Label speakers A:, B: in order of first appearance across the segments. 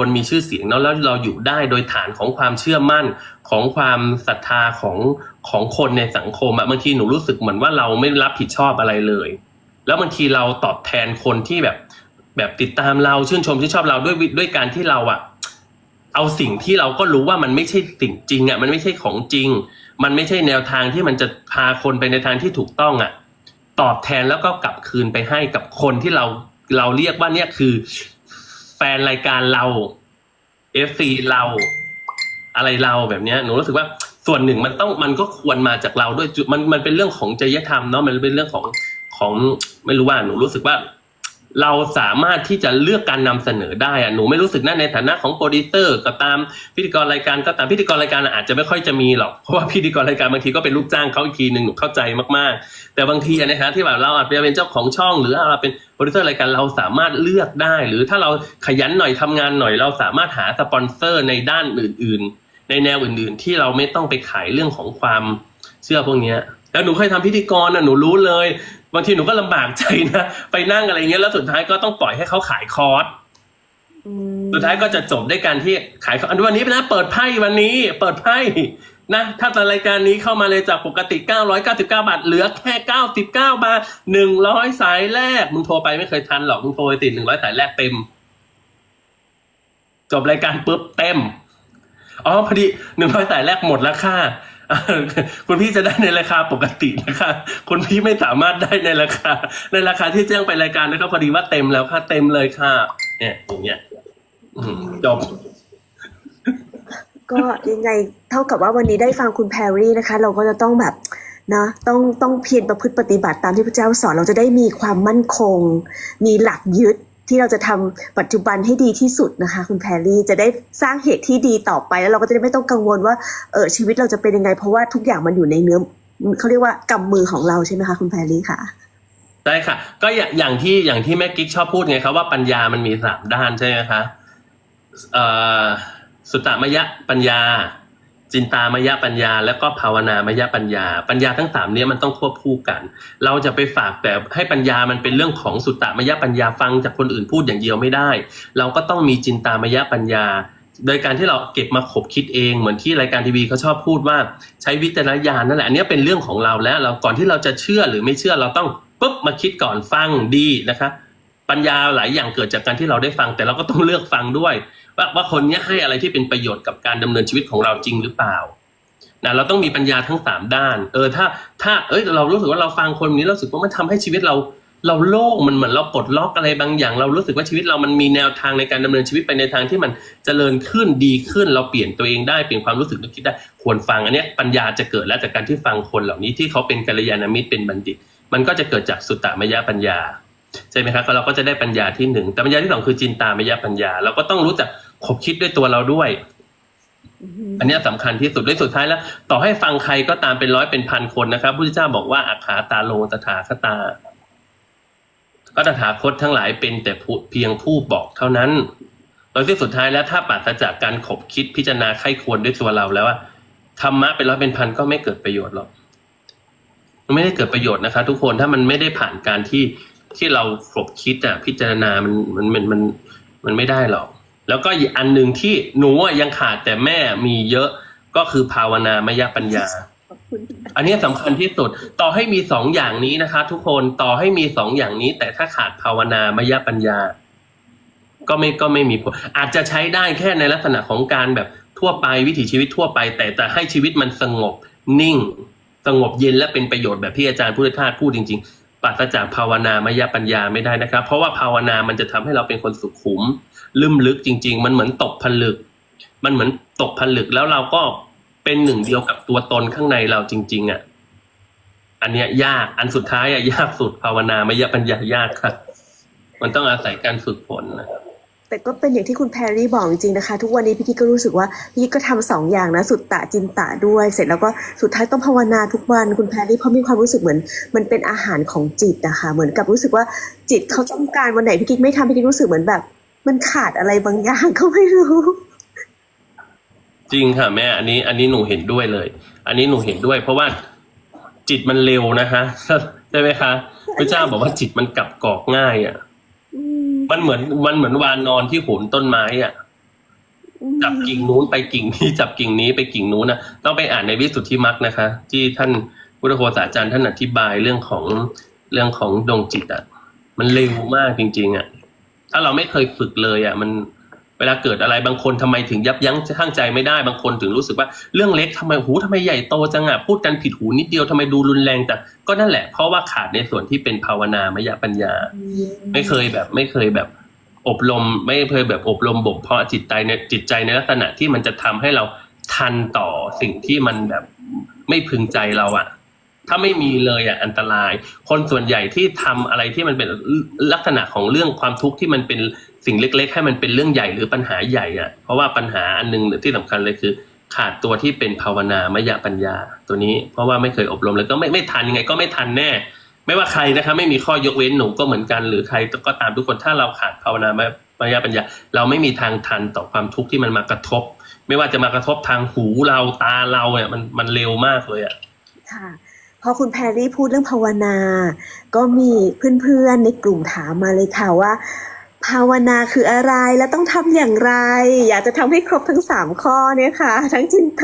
A: คนมีชื่อเสียงเนาะแล้วเราอยู่ได้โดยฐานของความเชื่อมั่นของความศรัทธาของของคนในสังคมอะบางทีหนูรู้สึกเหมือนว่าเราไม่รับผิดชอบอะไรเลย แล้วบางทีเราตอบแทนคนที่แบบแบบติดตามเราชื่นชมที่นชอบเราด้วยด้วยการที่เราอะเอาสิ่งที่เราก็รู้ว่ามันไม่ใช่สิ่งจริงอะมันไม่ใช่ของจริง มันไม่ใช่แนวทางที่มันจะพาคนไปในทางที่ถูกต้องอะตอบแทนแล้วก็กลับคืนไปให้กับคนที่เราเราเรียกว่าเนี่ยคือ แฟนรายการเราเอฟซีเรา อะไรเราแบบเนี้ยหนูรู้สึกว่าส่วนหนึ่งมันต้องมันก็ควรมาจากเราด้วยจุมันมันเป็นเรื่องของจริยธรรมเนาะมันเป็นเรื่องของของไม่รู้ว่าหนูรู้สึกว่า เราสามารถที่จะเลือกการนำเสนอได้อะหนูไม่รู้สึกนั่นในฐานะของโปรดิวเซอร์ก็ตามพิธีกรรายการก็ตามพิธีกรรายการอาจจะไม่ค่อยจะมีหรอกเพราะว่าพิธีกรรายการบางทีก็เป็นลูกจ้างเขาอีกทีหนึ่งหนูเข้าใจมากๆ แต่บางทีอะในฐานะที่แบบเราอาจจะเป็นเจ้าของช่อง หรือเราเป็นโปรดิวเซอร์รายการเราสามารถเลือกได้ หรือถ้าเราขยันหน่อยทำงานหน่อย เราสามารถหาสปอนเซอร์ในด้านอื่น ๆ ในแนวอื่น ๆ ที่เราไม่ต้องไปขายเรื่องของความเชื่อพวกนี้แล้วหนูเคยทำพิธีกรนะหนูรู้เลย บางทีหนูก็ลำบากใจนะไปนั่งอะไรเงี้ยแล้วสุดท้ายก็ต้องปล่อยให้เขาขายคอร์ส
B: อืม
A: สุดท้ายก็จะจบด้วยการที่ขายอันวันนี้นะเปิดไพ่วันนี้ เปิดไพ่นะถ้าตอนรายการนี้เข้ามาเลยจากปกติ 999 บาท เหลือแค่ 99 บาท 100 สายแรก มึงโทรไปไม่เคยทันหรอก มึงโทรไปติด100 สายแรกเต็ม จบรายการปุ๊บเต็ม อ๋อพอดี 100 สายแรกหมดแล้วค่ะเออ คุณพี่จะได้ในราคาปกตินะคะ คุณพี่ไม่สามารถได้ในราคา ในราคาที่แจ้งไปรายการนะครับพอดีว่าเต็มแล้วค่ะเต็มเลยค่ะ เนี่ยอย่างเงี้ยอืมจบ
B: ก็ยังไงเท่ากับว่าวันนี้ได้ฟังคุณแพรรี่นะคะ เราก็จะต้องแบบนะต้องต้องเพียรประพฤติปฏิบัติตามที่พระเจ้าสอนเราจะได้มีความมั่นคง มีหลักยึด ที่เราจะทำปัจจุบันให้ดีที่สุดนะคะ คุณแพรรี่จะได้สร้างเหตุที่ดีต่อไป แล้วเราก็จะได้ไม่ต้องกังวลว่าเออชีวิตเราจะเป็นยังไง เพราะว่าทุกอย่างมันอยู่ในเนื้อเขาเรียกว่ากำมือของเราใช่ไหมคะคุณแพรรี่ค่ะ
A: ใช่ค่ะ ก็อย่างที่อย่างที่แม่กิ๊กชอบพูดไงครับว่าปัญญามันมีสามด้านใช่ไหมคะเอ่อสุตตมยะปัญญา จินตามยปัญญา แล้วก็ภาวนามยปัญญา ปัญญาทั้งสามเนี้ยมันต้องควบคู่กัน เราจะไปฝากแต่ให้ปัญญามันเป็นเรื่องของสุตตมยปัญญาฟังจากคนอื่นพูดอย่างเดียวไม่ได้ เราก็ต้องมีจินตามยปัญญา โดยการที่เราเก็บมาขบคิดเองเหมือนที่รายการทีวีเขาชอบพูดว่าใช้วิจารณญาณนั่นแหละอันนี้เป็นเรื่องของเราแล้ว เราก่อนที่เราจะเชื่อหรือไม่เชื่อเราต้องปุ๊บมาคิดก่อนฟังดีนะคะ ปัญญาหลายอย่างเกิดจากการที่เราได้ฟัง แต่เราก็ต้องเลือกฟังด้วย ว่าว่าคนนี้ให้อะไรที่เป็นประโยชน์กับการดำเนินชีวิตของเราจริงหรือเปล่านะเราต้องมีปัญญาทั้งสามด้าน เออถ้า ถ้าเอ้ยเรารู้สึกว่าเราฟังคนนี้เราสึกว่ามันทำให้ชีวิตเรา เราโล่งมันเหมือนเราปลดล็อกอะไรบางอย่าง เรารู้สึกว่าชีวิตเรามันมีแนวทางในการดำเนินชีวิตไปในทางที่มันจเจริญขึ้นดีขึ้น เราเปลี่ยนตัวเองได้เปลี่ยนความรู้สึกนึกคิดได้ควรฟังอันนี้ปัญญาจะเกิดแล้วจากการที่ฟังคนเหล่านี้ที่เขาเป็นกัลยาณมิตรเป็นบัณฑิต มันก็จะเกิดจากสุตตมยปัญญาใช่ไหมครับเราก็จะได้ปัญญาที่หนึ่งแต่ปัญญาที่สองคือจินตามยปัญญา เราก็ต้องรู้จัก ขบคิดด้วยตัวเราด้วย อันเนี้ยสำคัญที่สุดและสุดท้ายแล้ว ต่อให้ฟังใครก็ตามเป็นร้อยเป็นพันคนนะครับพระพุทธเจ้าบอกว่าอาขาตาโลตถาคตา ก็ตถาคตทั้งหลายเป็นแต่ผู้เพียงผู้บอกเท่านั้นโดยที่สุดท้ายแล้วถ้าปราศจากการขบคิดพิจารณาไข้ควรด้วยตัวเราแล้วว่าธรรมะเป็นร้อยเป็นพันก็ไม่เกิดประโยชน์หรอกมันไม่ได้เกิดประโยชน์นะคะทุกคนถ้ามันไม่ได้ผ่านการที่ที่เราขบคิดอะพิจารณามันมันมันมันมันไม่ได้หรอก แล้วก็อีกอันหนึ่งที่หนูอะยังขาดแต่แม่มีเยอะก็คือภาวนามยปัญญา
B: ขอบคุณ
A: อันนี้สำคัญที่สุด ต่อให้มีสองอย่างนี้นะคะ ทุกคนต่อให้มีสองอย่างนี้ แต่ถ้าขาดภาวนามยปัญญา ก็ไม่ก็ไม่มีผล อาจจะใช้ได้แค่ในลักษณะของการแบบทั่วไปวิถีชีวิตทั่วไป แต่แต่ให้ชีวิตมันสงบ นิ่ง สงบเย็นและเป็นประโยชน์แบบที่อาจารย์พุทธทาสพูดจริง ๆปราศจากภาวนามยปัญญาไม่ได้นะครับ เพราะว่าภาวนามันจะทำให้เราเป็นคนสุขุม ลึมลึกจริง ๆ มันเหมือนตกผลึก มันเหมือนตกผลึกแล้วเราก็เป็นหนึ่งเดียวกับตัวตนข้างในเราจริง ๆอะ อันเนี้ยยาก อันสุดท้ายอะยากสุดภาวนามยปัญญายากครับ มันต้องอาศัยการฝึกฝนนะครับ
B: แต่ก็เป็นอย่างที่คุณแพรรี่บอกจริงๆนะคะ ทุกวันนี้พี่กิ๊กก็รู้สึกว่าพี่กิ๊กก็ทำสองอย่างนะ สุดตะจินตะด้วย เสร็จแล้วก็สุดท้ายต้องภาวนาทุกวันคุณแพรรี่เพราะมีความรู้สึกเหมือน มันเป็นอาหารของจิตนะคะเหมือนกับรู้สึกว่าจิตเขาต้องการวันไหนพี่กิ๊กไม่ทำพี่กิ๊กรู้สึกเหมือนแบบ มันขาดอะไรบางอย่างก็ไม่รู้
A: จริงค่ะแม่ อันนี้ อันนี้หนูเห็นด้วยเลย อันนี้หนูเห็นด้วย เพราะว่าจิตมันเร็วนะคะใช่ไหมคะพระเจ้าบอกว่าจิตมันกลับกอกง่ายอะ
B: อืม
A: มันเหมือนมันเหมือนวานนอนที่โหนต้นไม้อะจับกิ่งนู้นไปกิ่งนี้จับกิ่งนี้ไปกิ่งนู้นนะต้องไปอ่านในวิสุทธิมรรคนะคะ ที่ท่านพุทธโฆษาจารย์ท่านอธิบายเรื่องของเรื่องของดวงจิตอะ มันเร็วมากจริง ๆอะ ถ้าเราไม่เคยฝึกเลยอะมันเวลาเกิดอะไรบางคนทำไมถึงยับยั้งชั่งใจไม่ได้บางคนถึงรู้สึกว่าเรื่องเล็กทำไมหูทำไมใหญ่โตจังอะพูดกันผิดหูนิดเดียวทำไมดูรุนแรงแต่ก็นั่นแหละเพราะว่าขาดในส่วนที่เป็นภาวนามยปัญญา ไม่เคยแบบไม่เคยแบบอบรมไม่เคยแบบอบรมบ่มเพาะจิตใจในจิตใจในลักษณะที่มันจะทำให้เราทันต่อสิ่งที่มันแบบไม่พึงใจเราอะ ถ้าไม่มีเลยอะอันตราย คนส่วนใหญ่ที่ทำอะไรที่มันเป็นลักษณะของเรื่องความทุกข์ที่มันเป็นสิ่งเล็ก ๆ ให้มันเป็นเรื่องใหญ่หรือปัญหาใหญ่อะ เพราะว่าปัญหาอันหนึงที่สำคัญเลยคือ ขาดตัวที่เป็นภาวนามยปัญญา ตัวนี้เพราะว่าไม่เคยอบรมแล้วก็ไม่ไม่ทันยังไงก็ไม่ทันแน่ ไม่ว่าใครนะครับไม่มีข้อยกเว้นหนูก็เหมือนกันหรือใครก็ตามทุกคนถ้าเราขาดภาวนามยปัญญา เราไม่มีทางทันต่อความทุกข์ที่มันมากระทบ ไม่ว่าจะมากระทบทางหูเราตาเราเนี่ยมันมันเร็วมากเลยอะ
B: ค่ะ พอคุณแพรรี่พูดเรื่องภาวนา ก็มีเพื่อนๆในกลุ่มถามมาเลยค่ะว่าภาวนาคืออะไรและต้องทำอย่างไร อยากจะทำให้ครบทั้งสามข้อเนี่ยค่ะ ทั้งจินต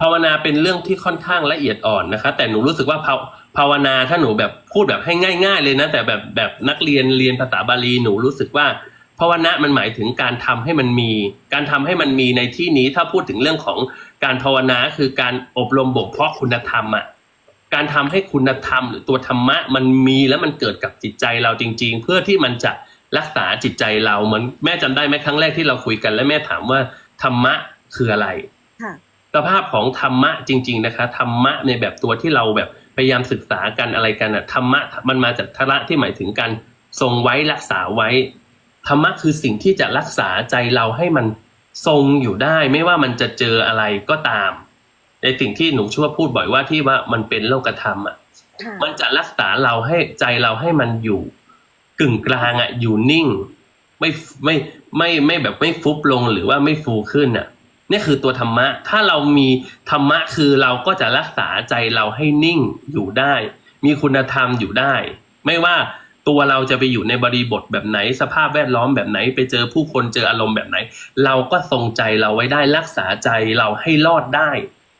A: ภาวนาเป็นเรื่องที่ค่อนข้างละเอียดอ่อนนะคะ แต่หนูรู้สึกว่าภาภาวนาถ้าหนูแบบพูดแบบให้ง่าย ๆ เลยนะ แต่แบบแบบนักเรียนเรียนภาษาบาลีหนูรู้สึกว่าภาวนามันหมายถึงการทำให้มันมี การทำให้มันมีในที่นี้ถ้าพูดถึงเรื่องของ การภาวนาคือการอบรมบ่มเพาะคุณธรรมอะการทำให้คุณธรรมหรือตัวธรรมะมันมีแล้วมันเกิดกับจิตใจเราจริง ๆ เพื่อที่มันจะรักษาจิตใจเราเหมือนแม่จำได้ไหมครั้งแรกที่เราคุยกัน แล้วแม่ถามว่าธรรมะคืออะไร
B: ค่ะ
A: สภาพของธรรมะจริง ๆนะคะธรรมะในแบบตัวที่เราแบบพยายามศึกษากันอะไรกันอะธรรมะมันมาจากทระที่หมายถึงการทรงไว้รักษาไว้ธรรมะคือสิ่งที่จะรักษาใจเราให้มัน ทรงอยู่ได้ไม่ว่ามันจะเจออะไรก็ตาม ในสิ่งที่หนูชั่วพูดบ่อยว่าที่ว่ามันเป็นโลกธรรมอะ
B: ค่ะ
A: มันจะรักษาเราให้ใจเราให้มันอยู่ กึ่งกลางอะอยู่นิ่ง ไม่ไม่ไม่ไม่แบบไม่ฟุบลงหรือว่าไม่ฟูขึ้นอะนี่คือตัวธรรมะ ถ้าเรามีธรรมะคือเราก็จะรักษาใจเราให้นิ่งอยู่ได้ มีคุณธรรมอยู่ได้ ไม่ว่า ตัวเราจะไปอยู่ในบริบทแบบไหน สภาพแวดล้อมแบบไหน ไปเจอผู้คนเจออารมณ์แบบไหน เราก็ทรงใจเราไว้ได้รักษาใจเราให้รอดได้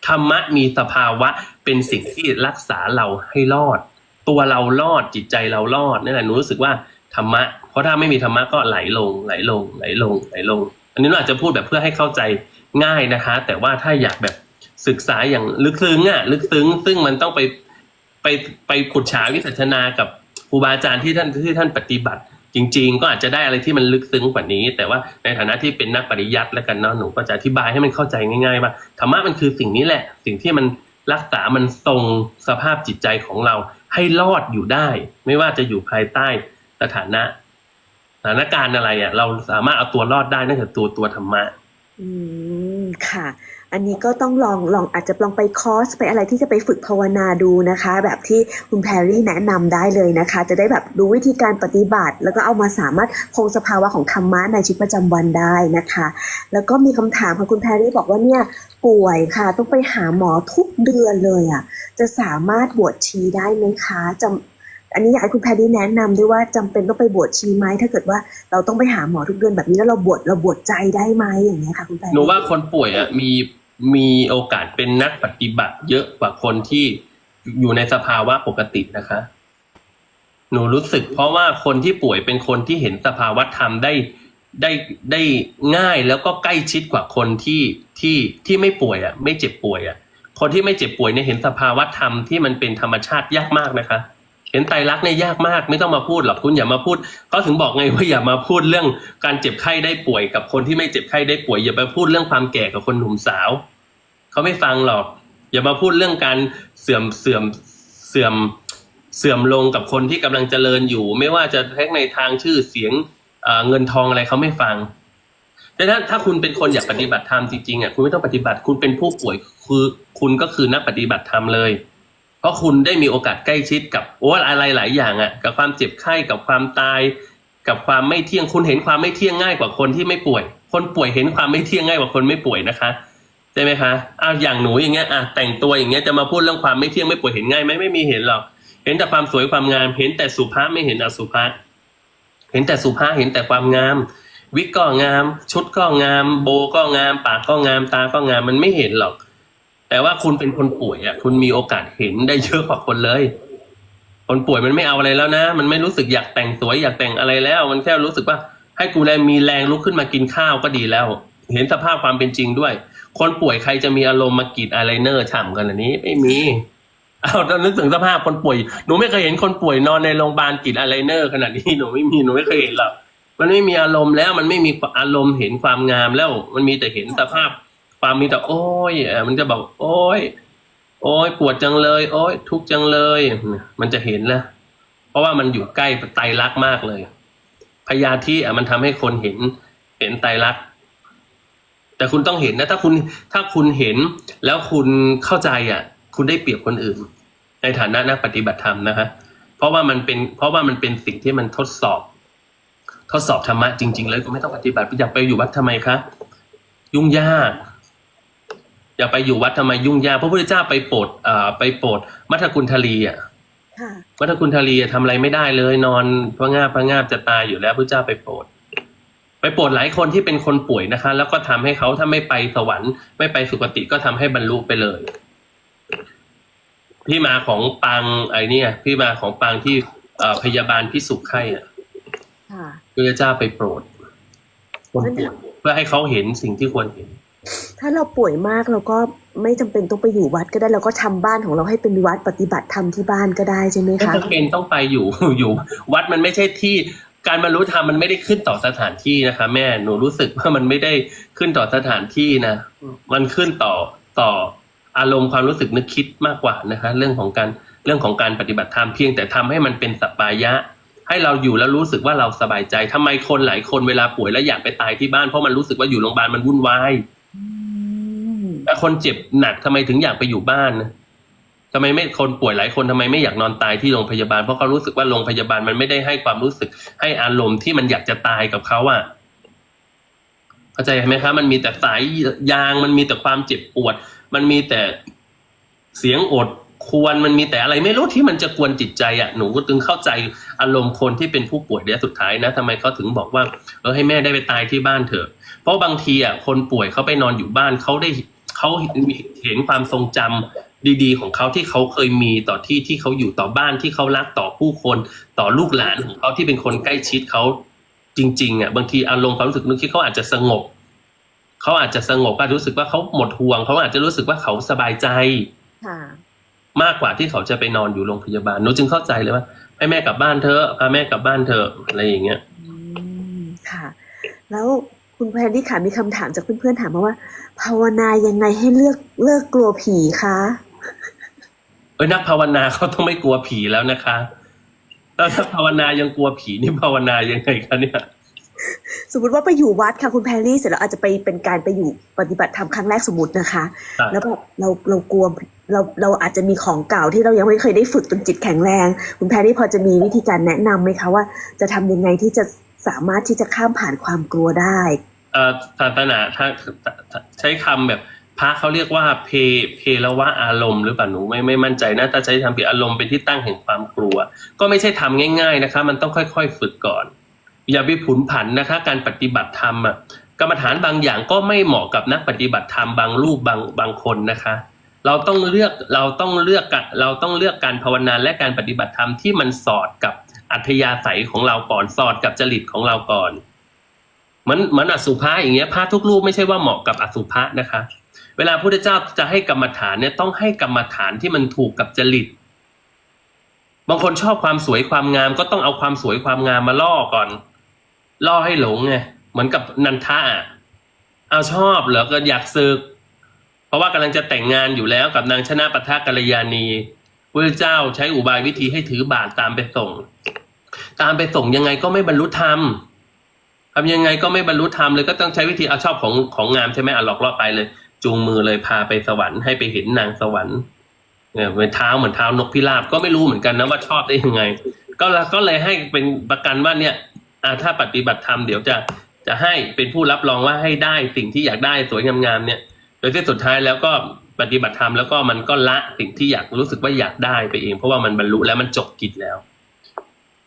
A: ธรรมะมีสภาวะเป็นสิ่งที่รักษาเราให้รอด ตัวเรารอดจิตใจเรารอดนั่นแหละหนูรู้สึกว่าธรรมะ เพราะถ้าไม่มีธรรมะก็ไหลลง ไหลลง ไหลลง ไหลลง อันนี้หนูอาจจะพูดแบบเพื่อให้เข้าใจง่ายนะคะ แต่ว่าถ้าอยากแบบศึกษาอย่างลึกซึ้งอะ ลึกซึ้ง ซึ่งมันต้องไปไปไปขุดฉาวิสัชนากับ รูบาอาจารย์ที่ท่านที่ท่านปฏิบัติ จริง ๆ ก็อาจจะได้อะไรที่มันลึกซึ้งกว่านี้ แต่ว่าในฐานะที่เป็นนักปริยัติแล้วกันเนาะหนูก็จะอธิบายให้มันเข้าใจง่ายๆว่าธรรมะมันคือสิ่งนี้แหละ สิ่งที่มันรักษามันทรงสภาพจิตใจของเราให้รอดอยู่ได้ ไม่ว่าจะอยู่ภายใต้สถานะสถานการณ์อะไรอะ เราสามารถเอาตัวรอดได้นั่นคือตัวตัวธรรมะ
B: อืมค่ะ อันนี้ก็ต้องลองลองอาจจะลองไปคอร์สไปอะไรที่จะไปฝึกภาวนาดูนะคะ แบบที่คุณแพรรี่แนะนำได้เลยนะคะ จะได้แบบรู้วิธีการปฏิบัติ แล้วก็เอามาสามารถคงสภาวะของธรรมะในชีวิตประจำวันได้นะคะ แล้วก็มีคำถามค่ะคุณแพรรี่บอกว่าเนี่ยป่วยค่ะ ต้องไปหาหมอทุกเดือนเลยอะจะสามารถบวชชีได้ไหมคะจำอันนี้อยากให้คุณแพรรี่แนะนำด้วยว่าจำเป็นต้องไปบวชชีไหมถ้าเกิดว่าเราต้องไปหาหมอทุกเดือนแบบนี้แล้วเราบวชเราบวชใจได้ไหมอย่างเงี้ยค่ะคุณแพรรี่
A: หนูว่าคนป่วยอะมี มีโอกาสเป็นนักปฏิบัติ เยอะกว่าคนที่อยู่ในสภาวะปกตินะคะ หนูรู้สึก เพราะว่าคนที่ป่วยเป็นคนที่เห็นสภาวะธรรมได้ได้ได้ง่ายแล้วก็ใกล้ชิดกว่าคนที่ที่ที่ไม่ป่วยอะ ไม่เจ็บป่วยอะ คนที่ไม่เจ็บป่วยเนี่ยเห็นสภาวะธรรมที่มันเป็นธรรมชาติยากมากนะคะ เห็นไตรลักษณ์เนี่ยยากมากไม่ต้องมาพูดหรอกคุณอย่ามาพูดเขาถึงบอกไงว่าอย่ามาพูดเรื่องการเจ็บไข้ได้ป่วยกับคนที่ไม่เจ็บไข้ได้ป่วยอย่าไปพูดเรื่องความแก่กับคนหนุ่มสาว เขาไม่ฟังหรอก อย่ามาพูดเรื่องการเสื่อมเสื่อมเสื่อมเสื่อมลงกับคนที่กำลังเจริญอยู่ ไม่ว่าจะแท้งในทางชื่อเสียงเอ่อเงินทองอะไรเขาไม่ฟัง แต่ถ้าถ้าคุณเป็นคนอยากปฏิบัติธรรมจริงๆอะคุณไม่ต้องปฏิบัติคุณเป็นผู้ป่วยคือคุณก็คือนักปฏิบัติธรรมเลย เพราะคุณได้มีโอกาสใกล้ชิดกับโอ้อะไรหลายอย่างอะ กับความเจ็บไข้กับความตาย กับความไม่เที่ยงคุณเห็นความไม่เที่ยงง่ายกว่าคนที่ไม่ป่วย คนป่วยเห็นความไม่เที่ยงง่ายกว่าคนไม่ป่วยนะคะ ใช่ไหมคะอ้าวอย่างหนูอย่างเงี้ยอะแต่งตัวอย่างเงี้ยจะมาพูดเรื่องความไม่เที่ยงไม่ป่วยเห็นง่ายไหมไม่มีเห็นหรอกเห็นแต่ความสวยความงาม เห็นแต่สุภาพไม่เห็นอสุภาพเห็นแต่สุภาพเห็นแต่ความงาม วิกก็งาม ชุดก็งาม โบก็งาม ปากก็งามตาก็งามมันไม่เห็นหรอก แต่ว่าคุณเป็นคนป่วยอะ คุณมีโอกาสเห็นได้เยอะกว่าคนเลย คนป่วยมันไม่เอาอะไรแล้วนะ มันไม่รู้สึกอยากแต่งสวยอยากแต่งอะไรแล้ว มันแค่รู้สึกว่า ให้กูแรงมีแรงลุกขึ้นมากินข้าวก็ดีแล้ว เห็นสภาพความเป็นจริงด้วย คนป่วยใครจะมีอารมณ์มากรีดอายไลเนอร์ฉ่ำกันอันนี้ไม่มีเอาตอนนึกถึงสภาพคนป่วยหนูไม่เคยเห็นคนป่วยนอนในโรงพยาบาลกรีดอายไลเนอร์ขนาดนี้หนูไม่มีหนูไม่เคยเห็นหรอกมันไม่มีอารมณ์แล้วมันไม่มีอารมณ์เห็นความงามแล้ว มันมีแต่เห็นสภาพความมีแต่โอ้ยอ่อมันจะบอกโอ้ยโอ้ยปวดจังเลย โอ้ยทุกข์จังเลย มันจะเห็นนะเพราะว่ามันอยู่ใกล้ไตรลักษณ์มากเลยพยาธิอะมันทำให้คนเห็นเห็นไตรลักษณ์ แต่คุณต้องเห็นนะ ถ้าคุณถ้าคุณเห็นแล้วคุณเข้าใจอะ คุณได้เปรียบคนอื่น ในฐานะนักปฏิบัติธรรมนะคะเพราะว่ามันเป็น เพราะว่ามันเป็นสิ่งที่มันทดสอบ ทดสอบธรรมะจริง ๆ เลยก็ไม่ต้องปฏิบัติอยากไปอยู่วัดทำไมคะยุ่งยาก อยากไปอยู่วัดทำไมยุ่งยากพระพุทธเจ้าไปโปรดเอ่อไปโปรดมัทธกุลทลีอะ
B: ค่ะ
A: วัฒคุณทารีทำอะไรไม่ได้เลย นอนพระงาบพระงาบจะตายอยู่แล้วพระเจ้าไปโปรด ไปโปรดหลายคนที่เป็นคนป่วยนะคะ แล้วก็ทำให้เขาถ้าไม่ไปสวรรค์ ไม่ไปสุคติก็ทำให้บรรลุไปเลยพี่มาของปางไอ้เนี่ยพี่มาของปางที่เอ่อพยาบาลพิสุขไข้อะ
B: ค่ะ
A: พระเจ้าไปโปรดคนป่วยเพื่อให้เขาเห็นสิ่งที่ควรเห็น
B: ถ้าเราป่วยมากเราก็ไม่จำเป็นต้องไปอยู่วัดก็ได้เราก็ทำบ้านของเราให้เป็นวัดปฏิบัติธรรมที่บ้านก็ได้ใช่ไหม
A: ไม่
B: คะ
A: จำเป็นต้องไปอยู่อยู่ วัดมันไม่ใช่ที่ การบรรลุธรรมมันไม่ได้ขึ้นต่อสถานที่นะคะ แม่หนูรู้สึกว่ามันไม่ได้ขึ้นต่อสถานที่นะมันขึ้นต่อต่ออารมณ์ความรู้สึกนึกคิดมากกว่านะคะ เรื่องของการเรื่องของการปฏิบัติธรรมเพียงแต่ทำให้มันเป็นสปายะ ให้เราอยู่แล้วรู้สึกว่าเราสบายใจทำไมคนหลายคนเวลาป่วยแล้วอยากไปตายที่บ้านเพราะมันรู้สึกว่าอยู่โรงพยาบาลมันวุ่นวาย
B: อืม
A: แต่คนเจ็บหนักทำไมถึงอยากไปอยู่บ้านนะ ทำไมไม่คนป่วยหลายคนทำไมไม่อยากนอนตายที่โรงพยาบาลเพราะเขารู้สึกว่าโรงพยาบาลมันไม่ได้ให้ความรู้สึก ให้อารมณ์ที่มันอยากจะตายกับเขาอะเข้าใจไหมครับมันมีแต่สายยางมันมีแต่ความเจ็บปวด มันมีแต่เสียงอดควรมันมีแต่อะไรไม่รู้ที่มันจะกวนจิตใจอะหนูก็ถึงเข้าใจอารมณ์คนที่เป็นผู้ป่วยเดี๋ยวสุดท้ายนะทำไมเขาถึงบอกว่า เออให้แม่ได้ไปตายที่บ้านเถอะ เพราะบางทีอะคนป่วยเขาไปนอนอยู่บ้านเขาได้เขาเห็นความทรงจำ ดีๆ ของเขาที่เขาเคยมีต่อที่ที่เขาอยู่ต่อบ้านที่เขารักต่อผู้คนต่อลูกหลานของเขาที่เป็นคนใกล้ชิดเขาจริงๆอะบางทีอารมณ์ความรู้สึกนึกคิดเขาอาจจะสงบเขาอาจจะสงบก็รู้สึกว่าเขาหมดห่วงเขาอาจจะรู้สึกว่าเขาสบายใจ
B: ค่ะ
A: มากกว่าที่เขาจะไปนอนอยู่โรงพยาบาลหนูจึงเข้าใจเลยว่าให้แม่กลับบ้านเถอะพาแม่กลับบ้านเถอะอะไรอย่างเงี้ย
B: อืมค่ะ แล้วคุณแพรรี่ค่ะมีคำถามจากเพื่อนๆถามมาว่า ภาวนายังไงให้เลือกเลิกกลัวผีคะ
A: เอ้ยนักภาวนาเขาต้องไม่กลัวผีแล้วนะคะแล้วถ้าภาวนายังกลัวผีนี่ภาวนายังไงคะเนี่ย
B: สมมติว่าไปอยู่วัดค่ะคุณแพรรี่เสร็จแล้วอาจจะไปเป็นการไปอยู่ปฏิบัติธรรมครั้งแรกสมมตินะคะ
A: ครับ
B: แล้วแบบเราเรากลัวเราเราอาจจะมีของเก่าที่เรายังไม่เคยได้ฝึกจนจิตแข็งแรง คุณแพรรี่พอจะมีวิธีการแนะนำไหมคะว่า จะทำยังไงที่จะสามารถที่จะข้ามผ่านความกลัวได้
A: เอ่อศาสนาถ้าใช้คำแบบ พระเขาเรียกว่าเพเพละวะอารมณ์หรือเปล่าหนูไม่ไม่มั่นใจนะถ้าใช้ทำผิดอารมณ์เป็นที่ตั้งแห่งความกลัว ก็ไม่ใช่ทำง่าย ๆนะคะ มันต้องค่อย ๆ ฝึกก่อน อย่าไปผุนผันนะคะ การปฏิบัติธรรมอะกรรมฐานบางอย่างก็ไม่เหมาะกับนักปฏิบัติธรรมบางรูปบางบางคนนะคะ เราต้องเลือกเราต้องเลือกกเราต้องเลือกการภาวนาและการปฏิบัติธรรมที่มันสอดกับอัธยาศัยของเราก่อนสอดกับจริตของเราก่อนมือนมือนอสุภะอย่างเงี้ยพระทุกรูปไม่ใช่ว่าเหมาะกับอสุภะนะคะ วลาพระพุทธเจ้าจะให้กรรมฐานเนี่ยต้องให้กรรมฐานที่มันถูกกับจริต บางคนชอบความสวยความงาม ก็ต้องเอาความสวยความงามมาล่อก่อน ล่อให้หลงไงเหมือนกับนันทะเอาชอบเหรอก็อยากซึก เพราะว่ากำลังจะแต่งงานอยู่แล้วกับนางชนะปะทะกัลยาณีพระเจ้าใช้อุบายวิธีให้ถือบาตรตามไปส่ง ตามไปส่งยังไงก็ไม่บรรลุธรรมทำยังไงก็ไม่บรรลุธรรมเลยก็ต้องใช้วิธีเอาชอบของของงามใช่ไหมอะหลอกล่อไปเลย จูงมือเลยพาไปสวรรค์ให้ไปเห็นนางสวรรค์เนี่ยเป็นเท้าเหมือนเท้านกพิราบก็ไม่รู้เหมือนกันนะว่าชอบได้ยังไง ก็แล้วก็เลยให้เป็นประกันว่าเนี่ยอาถ้าปฏิบัติธรรมเดี๋ยวจะจะให้เป็นผู้รับรองว่าให้ได้สิ่งที่อยากได้สวยงามๆเนี่ย โดยที่สุดท้ายแล้วก็ปฏิบัติธรรมแล้วก็มันก็ละสิ่งที่อยากรู้สึกว่าอยากได้ไปเอง เพราะว่ามันบรรลุแล้วมันจบกิจแล้ว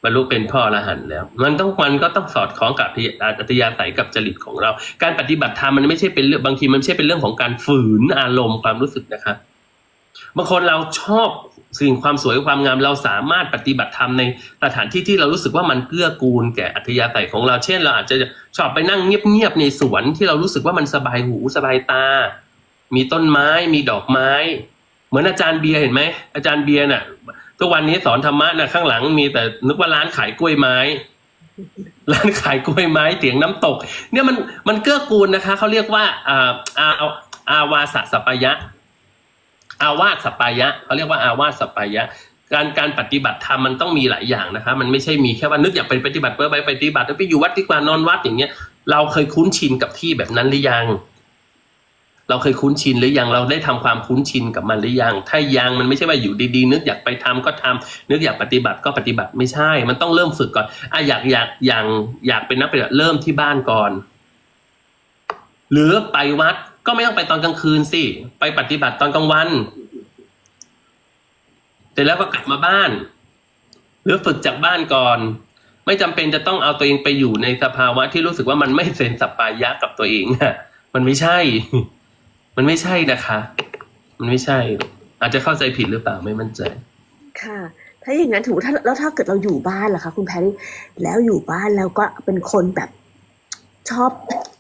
A: บรรลุเป็นพ่ออรหันต์แล้ว มันต้องมันก็ต้องสอดคล้องกับอัตยาศัยกับจริตของเรา การปฏิบัติธรรมมันไม่ใช่เป็นเรื่องบางทีมันไม่ใช่เป็นเรื่องของการฝืนอารมณ์ความรู้สึกนะคะบางคนเราชอบสิ่งความสวยความงามเราสามารถปฏิบัติธรรมในสถานที่ที่เรารู้สึกว่ามันเกื้อกูลแก่อัธยาศัยของเรา เช่น เราอาจจะชอบไปนั่งเงียบๆในสวนที่เรารู้สึกว่ามันสบายหูสบายตา มีต้นไม้มีดอกไม้ เหมือนอาจารย์เบียร์เห็นไหมอาจารย์เบียร์น่ะ ทุกวันนี้สอนธรรมะนะข้างหลังมีแต่นึกว่าร้านขายกล้วยไม้ ร้านขายกล้วยไม้เสียงน้ำตก เนี่ยมันมันเกื้อกูลนะคะเขาเรียกว่าอ่าอาอาวาสสัปปายะ อาวาสสัปปายะเขาเรียกว่าอาวาสสัปปายะ การการปฏิบัติธรรมมันต้องมีหลายอย่างนะคะ มันไม่ใช่มีแค่ว่านึกอยากไปปฏิบัติเพื่อไปปฏิบัติแล้วไปอยู่วัดดีกว่านอนวัดอย่างเงี้ยเราเคยคุ้นชินกับที่แบบนั้นหรือยัง เราเคยคุ้นชินหรือยังเราได้ทำความคุ้นชินกับมันหรือยัง ถ้ายังมันไม่ใช่ว่าอยู่ดีๆ นึกอยากไปทำก็ทำนึกอยากปฏิบัติก็ปฏิบัติไม่ใช่ มันต้องเริ่มฝึกก่อนอะอยากอยากอย่างอยากเป็นนักปฏิบัติเริ่มที่บ้านก่อน หรือไปวัดก็ไม่ต้องไปตอนกลางคืนสิไปปฏิบัติตอนกลางวันเสร็จแล้วก็กลับมาบ้าน หรือฝึกจากบ้านก่อน ไม่จำเป็นจะต้องเอาตัวเองไปอยู่ในสภาวะที่รู้สึกว่ามันไม่เซนสปปายะกับตัวเองอะมันไม่ใช่ มันไม่ใช่นะคะ มันไม่ใช่ อาจจะเข้าใจผิดหรือเปล่าไม่มั่นใจ
B: ค่ะ ถ้าอย่างนั้นถือว่าถ้าแล้วถ้าเกิดเราอยู่บ้านล่ะคะ คุณแพรรี่แล้วอยู่บ้านแล้วก็เป็นคนแบบชอบ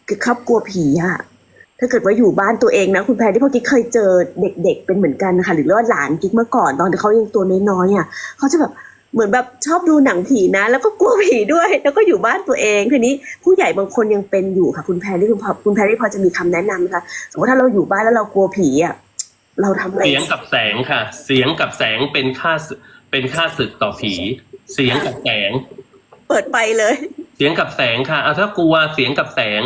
B: คือชอบกลัวผีอะถ้าเกิดว่าอยู่บ้านตัวเองนะ คุณแพรี่พราะกิ๊กเคยเจอเด็กๆเป็นเหมือนกันนะคะหรือว่าหลานกิ๊กเมื่อก่อนตอนที่เขายังตัวน้อยๆอะเขาจะแบบ เหมือนแบบชอบดูหนังผีนะ แล้วก็กลัวผีด้วย แล้วก็อยู่บ้านตัวเองทีนี้ผู้ใหญ่บางคนยังเป็นอยู่ค่ะ คุณแพรรี่คุณพอคุณแพรรี่พอจะมีคำแนะนำไหมคะสมมติถ้าเราอยู่บ้านแล้วเรากลัวผีอะเราทำไง
A: เสียงกับแสงค่ะ เสียงกับแสงเป็นค่าศึกเป็นค่าศึกต่อผี เสียงกับแสง
B: เปิดไปเลย
A: เสียงกับแสงค่ะเอาถ้ากลัวเสียงกับแสง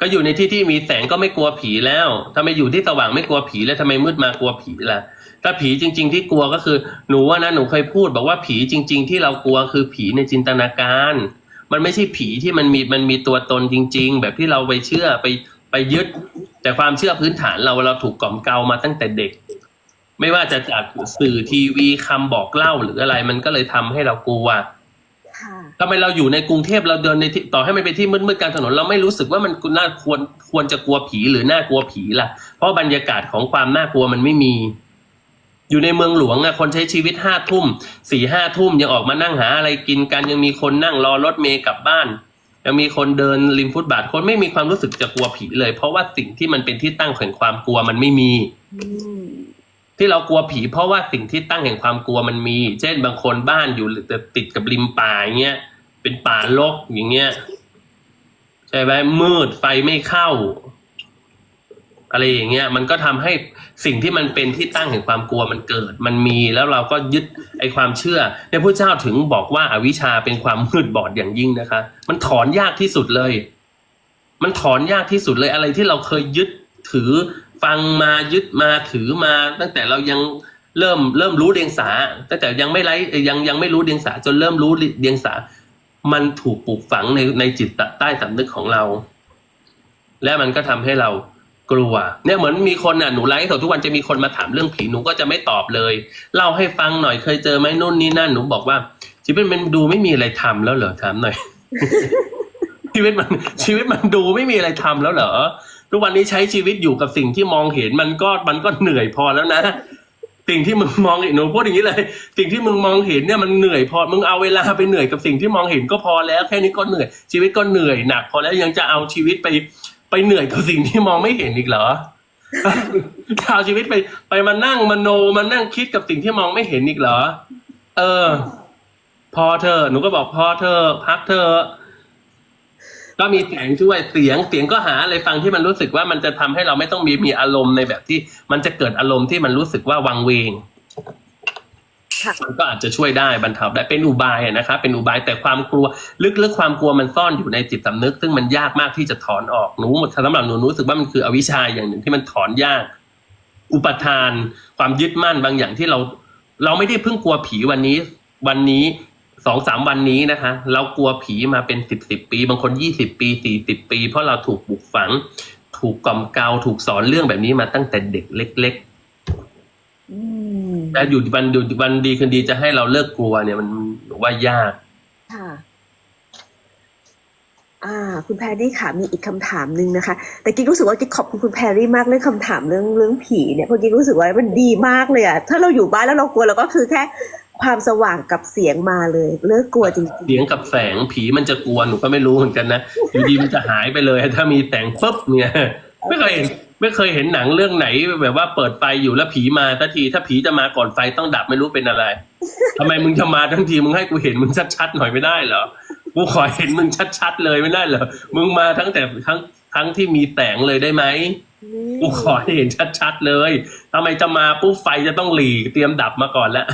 A: ก็อยู่ในที่ที่มีแสงก็ไม่กลัวผีแล้วทำไมอยู่ที่สว่างไม่กลัวผีแล้วทำไมมืดมากลัวผีล่ะ ถ้าผีจริง ๆ ที่กลัวก็คือ หนูว่านะหนูเคยพูด บอกว่าผีจริง ๆ ที่เรากลัวคือผีในจินตนาการ มันไม่ใช่ผีที่มันมีมันมีตัวตนจริง ๆ แบบที่เราไปเชื่อไปไปยึด แต่ความเชื่อพื้นฐานเราเราถูกกล่อมเกลามาตั้งแต่เด็ก ไม่ว่าจะจากสื่อทีวีคำบอกเล่าหรืออะไร มันก็เลยทำให้เรากลัว
B: ค่ะ
A: ทำไมเราอยู่ในกรุงเทพเราเดินในที่ต่อให้มันเป็นที่มืดๆกลางถนนเราไม่รู้สึกว่ามันน่าควรควรจะกลัวผีหรือน่ากลัวผีล่ะ เพราะบรรยากาศของความน่ากลัวมันไม่มี อยู่ในเมืองหลวงอะคนใช้ชีวิตห้าทุ่มสี่ห้าทุ่มยังออกมานั่งหาอะไรกินกัน ยังมีคนนั่งรอรถเมย์กลับบ้าน ยังมีคนเดินริมฟุตบาทคนไม่มีความรู้สึกจะกลัวผีเลย เพราะว่าสิ่งที่มันเป็นที่ตั้งแห่งความกลัวมันไม่มี
B: อืม
A: ที่เรากลัวผีเพราะว่าสิ่งที่ตั้งแห่งความกลัวมันมี เช่นบางคนบ้านอยู่ติดกับริมป่าอย่างเงี้ยเป็นป่ารกอย่างเงี้ยใช่ไหมมืดไฟไม่เข้า อะไรอย่างเงี้ยมันก็ทำให้สิ่งที่มันเป็นที่ตั้งแห่งความกลัวมันเกิด มันมีแล้วเราก็ยึดไอ้ความเชื่อเนี่ยพระเจ้าถึงบอกว่าอาวิชชาเป็นความมืดบอดอย่างยิ่งนะคะ มันถอนยากที่สุดเลย มันถอนยากที่สุดเลยอะไรที่เราเคยยึดถือฟังมายึดมาถือมา ตั้งแต่เรายังเริ่มเริ่มรู้เดียงสาตั้งแต่ยังไม่ไรยังยังไม่รู้เดียงสาจนเริ่มรู้เดียงสา มันถูกปลูกฝังในในจิตใต้สำนึกของเรา และมันก็ทำให้เรา กลัวเนี่ยเหมือนมีคนอะหนูไลฟ์สดทุกวันจะมีคนมาถามเรื่องผีหนูก็จะไม่ตอบเลยเล่าให้ฟังหน่อยเคยเจอไหมนู่นนี่นั่นหนูบอกว่าชีวิตมันดูไม่มีอะไรทำแล้วเหรอถามหน่อย ชีวิตมันชีวิตมันดูไม่มีอะไรทำแล้วเหรอทุกวันนี้ใช้ชีวิตอยู่กับสิ่งที่มองเห็นมันก็มันก็เหนื่อยพอแล้วนะสิ่งที่มึงมองเห็นหนูพูดอย่างนี้เลย สิ่งที่มึงมองเห็นเนี่ยมันเหนื่อยพอมึงเอาเวลาไปเหนื่อยกับสิ่งที่มองเห็นก็พอแล้ว แค่นี้ก็เหนื่อยชีวิตก็เหนื่อยหนัก พอแล้วยังจะเอาชีวิตไป ไปเหนื่อยกับสิ่งที่มองไม่เห็นอีกเหรอจะเอาชีวิตไปไปมานั่งมโนมานั่งคิดกับสิ่งที่มองไม่เห็นอีกเหรอ เออ พอเธอหนูก็บอกพอเธอพักเธอ ก็มีแสงช่วยเสียงเสียงก็หาอะไรฟังที่มันรู้สึกว่ามันจะทำให้เราไม่ต้องมีมีอารมณ์ในแบบที่ มันจะเกิดอารมณ์ที่มันรู้สึกว่าวังเวง มันก็อาจจะช่วยได้บรรเทาได้เป็นอุบายนะครับเป็นอุบายแต่ความกลัว ลึกๆความกลัวมันซ่อนอยู่ในจิตสำนึก ซึ่งมันยากมากที่จะถอนออกหนูสำหรับหนูนูรู้สึกว่ามันคืออวิชชาอย่างหนึ่งที่มันถอนยาก อุปทาน ความยึดมั่นบางอย่างที่เรา เราไม่ได้เพิ่งกลัวผีวันนี้ วันนี้สองสามวันนี้นะคะ เรากลัวผีมาเป็นสิบสิบปี บางคนยี่สิบปีสี่สิบปี เพราะเราถูกปลูกฝัง ถูกกล่อมเกลาถูกสอนเรื่องแบบนี้มาตั้งแต่เด็กเล็ก แต่อยู่วันดูวันดีคืนดีจะให้เราเลิกกลัวเนี่ยมันว่ายาก
B: ค่ะ อ่า คุณแพรรี่ค่ะมีอีกคำถามหนึ่งนะคะ แต่กิ๊กรู้สึกว่ากิ๊กขอบคุณคุณแพรรี่มากเรื่องคำถามเรื่องเรื่องผีเนี่ยเพราะกิ๊กรู้สึกว่ามันดีมากเลยอะถ้าเราอยู่บ้านแล้วเรากลัวเราก็คือแค่ความสว่างกับเสียงมาเลย เลิกกลัวจริง
A: เสียงกับแสงผีมันจะกลัวหนูก็ไม่รู้เหมือนกันนะอยู่ดีมันจะหายไปเลย ถ้ามีแสงปุ๊บเนี่ย ไม่เคยเห็น ไม่เคยเห็นหนังเรื่องไหนแบบว่าเปิดไฟอยู่แล้วผีมาทันที ถ้าผีจะมาก่อนไฟต้องดับไม่รู้เป็นอะไรทำไมมึงจะมาทั้งทีมึงให้กูเห็นมึงชัดๆหน่อยไม่ได้เหรอกูขอเห็นมึงชัดๆเลยไม่ได้เหรอมึงมาทั้งแต่ทั้งทั้งที่มีแสงเลยได้ไหม
B: ๆนี่
A: กูขอให้เห็นชัดๆเลยทำไมจะมาปุ๊บไฟจะต้องหลีเตรียมดับมาก่อนแล้ว